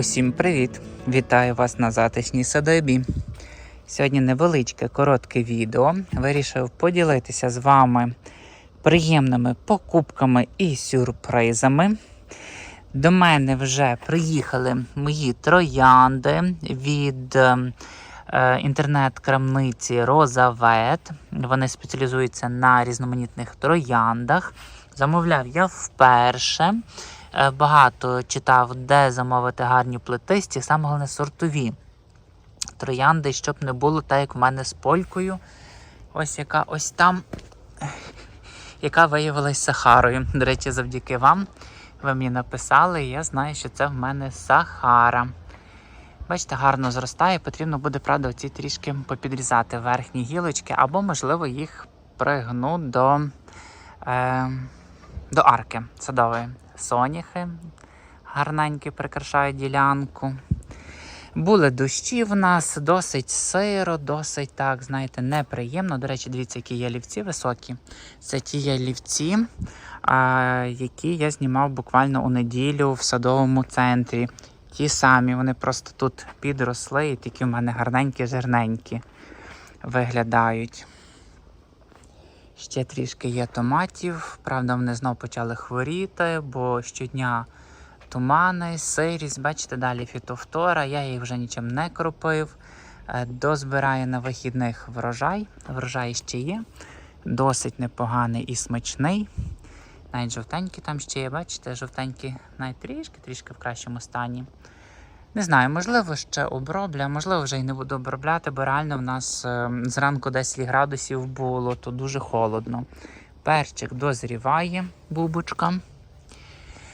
Усім привіт! Вітаю вас на затишній садобі. Сьогодні невеличке коротке відео. Вирішив поділитися з вами приємними покупками і сюрпризами. До мене вже приїхали мої троянди від е, е, інтернет-крамниці Розавет. Вони спеціалізуються на різноманітних трояндах. Замовляв я вперше. Е, Багато читав, де замовити гарні плетисті, саме головне сортові троянди, щоб не було так, як в мене з полькою. Ось яка ось там, яка виявилась Сахарою. До речі, завдяки вам. Ви мені написали, і я знаю, що це в мене Сахара. Бачите, гарно зростає, потрібно буде, правда, оці трішки попідрізати верхні гілочки, або, можливо, їх пригну до, е, до арки садової. Соняхи гарненькі прикрашають ділянку. Були дощі в нас, досить сиро, досить так, знаєте, неприємно. До речі, дивіться, які ялівці високі. Це ті ялівці, які я знімав буквально у неділю в садовому центрі. Ті самі, вони просто тут підросли і такі в мене гарненькі, жирненькі виглядають. Ще трішки є томатів. Правда, вони знов почали хворіти, бо щодня тумани, сирість, бачите, далі фітофтора. Я їх вже нічим не кропив. Е, Дозбираю на вихідних врожай. Врожай ще є. Досить непоганий і смачний. Навіть жовтенькі там ще є, бачите, жовтенькі навіть трішки, трішки в кращому стані. Не знаю, можливо, ще оброблю, а можливо, вже й не буду обробляти, бо реально в нас е, зранку 10 градусів було, то дуже холодно. Перчик дозріває, бубочка.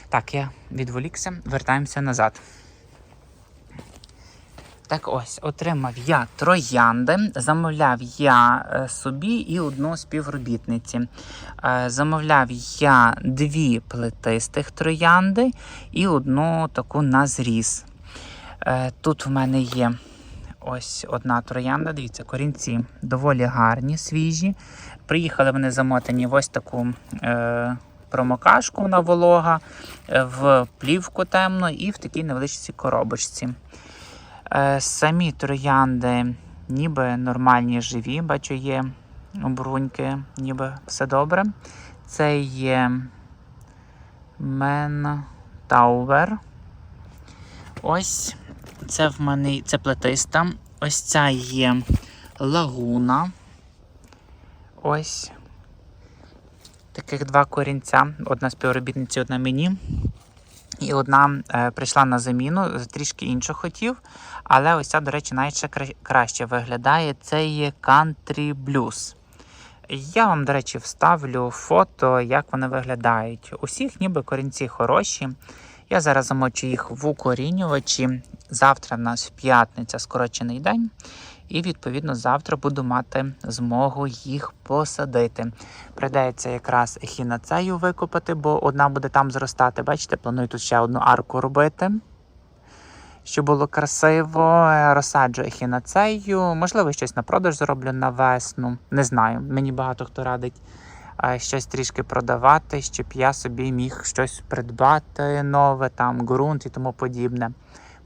Так, я відволікся, вертаємося назад. Так ось, отримав я троянди, замовляв я е, собі і одну співробітниці. Е, Замовляв я дві плетистих троянди і одну таку на зріз. Е, Тут в мене є ось одна троянда. Дивіться, корінці доволі гарні, свіжі. Приїхали вони замотані в ось таку е, промокашку, вона волога, е, в плівку темну і в такій невеличкій коробочці. Е, самі троянди ніби нормальні, живі. Бачу, є обруньки, ніби все добре. Це є Мен Таувер. Ось це в мене це плетиста. Ось ця є лагуна. Ось. Таких два корінця. Одна співробітниця, одна мені. І одна е, прийшла на заміну, трішки іншу хотів. Але ось ця, до речі, навіть краще виглядає. Це є Country Blues. Я вам, до речі, вставлю фото, як вони виглядають. Усіх ніби корінці хороші. Я зараз замочу їх в укорінювачі. Завтра в нас п'ятниця, скорочений день. І, відповідно, завтра буду мати змогу їх посадити. Придеться якраз ехінацею викопати, бо одна буде там зростати. Бачите, планую тут ще одну арку робити. Щоб було красиво, Е, розсаджу ехінацею. Можливо, щось на продаж зроблю на весну. Не знаю. Мені багато хто радить е, щось трішки продавати, щоб я собі міг щось придбати нове, там ґрунт і тому подібне.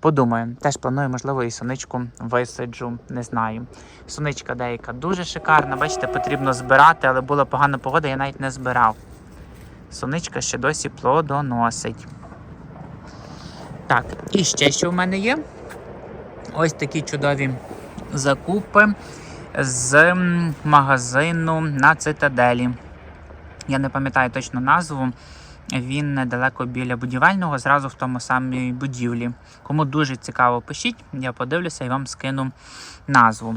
Подумаю, теж планую, можливо, і соничку висаджу, не знаю. Соничка деяка дуже шикарна, бачите, потрібно збирати, але була погана погода, я навіть не збирав. Соничка ще досі плодоносить. Так, і ще що в мене є? Ось такі чудові закупи з магазину на цитаделі. Я не пам'ятаю точно назву. Він недалеко біля будівельного, зразу в тому самій будівлі. Кому дуже цікаво, пишіть, я подивлюся і вам скину назву.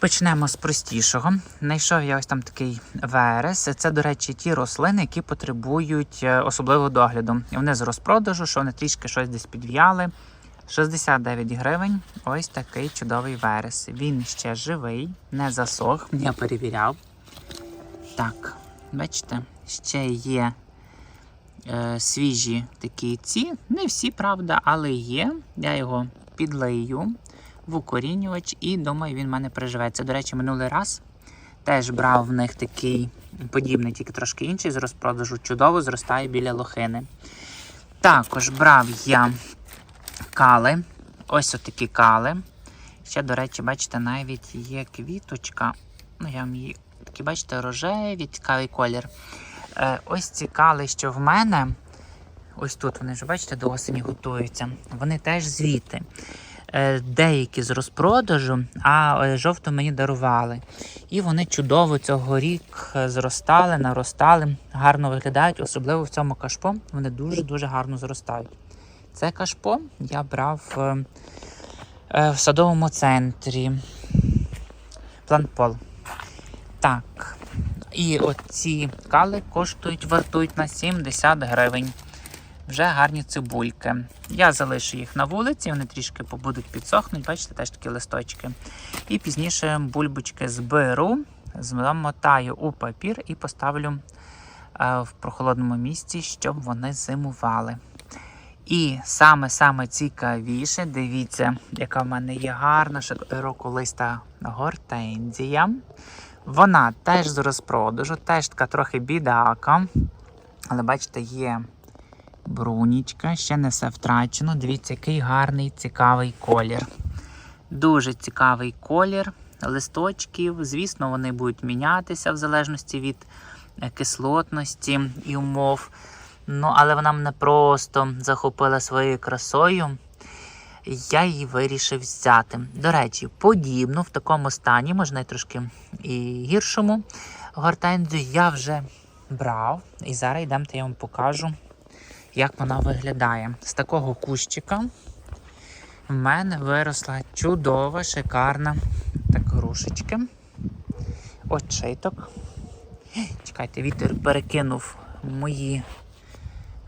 Почнемо з простішого. Знайшов я ось там такий верес. Це, до речі, ті рослини, які потребують е, особливого догляду. Вони з розпродажу, що вони трішки щось десь підв'яли. 69 гривень. Ось такий чудовий верес. Він ще живий, не засох. Я перевіряв. Так, бачите, ще є свіжі такі ці. Не всі, правда, але є. Я його підлию в укорінювач і думаю, він в мене приживеться. До речі, минулий раз теж брав в них такий подібний, тільки трошки інший з розпродажу. Чудово зростає біля лохини. Також брав я кали. Ось отакі кали. Ще, до речі, бачите, навіть є квіточка. Ну, я вам її такі, бачите, рожеві, цікавий колір. Е, ось ці кали, що в мене. Ось тут вони вже, бачите, до осені готуються. Вони теж звідти. Е, деякі з розпродажу, а е, жовто мені дарували. І вони чудово цього рік зростали, наростали, гарно виглядають, особливо в цьому кашпо. Вони дуже-дуже гарно зростають. Це кашпо я брав в садовому центрі. Планпол. Так. І оці кали коштують, вартують на 70 гривень. Вже гарні цибульки. Я залишу їх на вулиці, вони трішки побудуть підсохнуть, бачите, теж такі листочки. І пізніше бульбочки зберу, замотаю у папір і поставлю е, в прохолодному місці, щоб вони зимували. І саме-саме цікавіше, дивіться, яка в мене є гарна широколиста гортензія. Вона теж з розпродажу, теж така трохи бідака. Але бачите, є брунічка, ще не все втрачено. Дивіться, який гарний, цікавий колір. Дуже цікавий колір листочків. Звісно, вони будуть мінятися в залежності від е, кислотності і умов. Ну, але вона мене просто захопила своєю красою. Я її вирішив взяти. До речі, подібну в такому стані, можна й трошки і гіршому гортензію я вже брав. І зараз йдемте, я вам покажу, як вона виглядає. З такого кущика в мене виросла чудова, шикарна так грушечки. Очиток. Чекайте, вітер перекинув мої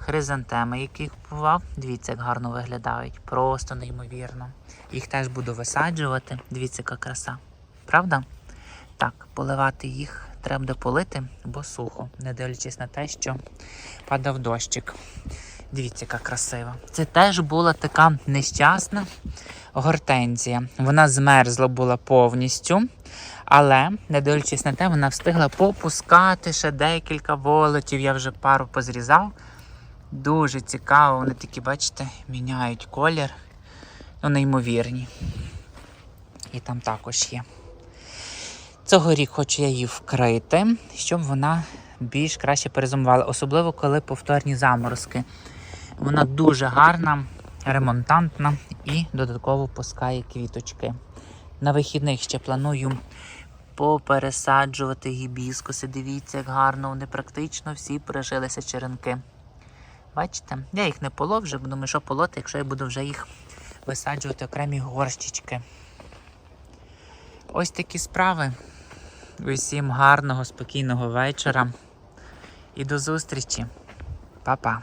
хризантеми, які купував. Дивіться, як гарно виглядають. Просто неймовірно. Їх теж буду висаджувати. Дивіться, яка краса. Правда? Так, поливати їх треба полити, бо сухо, не дивлячись на те, що падав дощик. Дивіться, яка красива. Це теж була така нещасна гортензія. Вона змерзла була повністю, але, не дивлячись на те, вона встигла попускати ще декілька волотів. Я вже пару позрізав. Дуже цікаво, вони такі, бачите, міняють колір. Ну, неймовірні. І там також є. Цього рік хочу я її вкрити, щоб вона більш краще перезимувала, особливо коли повторні заморозки. Вона дуже гарна, ремонтантна і додатково пускає квіточки. На вихідних ще планую попересаджувати гібіскуси. Дивіться, як гарно вони практично всі прижилися черенки. Бачите? Я їх не полов вже, думаю, що полоти, якщо я буду вже їх висаджувати окремі горщички. Ось такі справи. Усім гарного, спокійного вечора і до зустрічі. Па-па.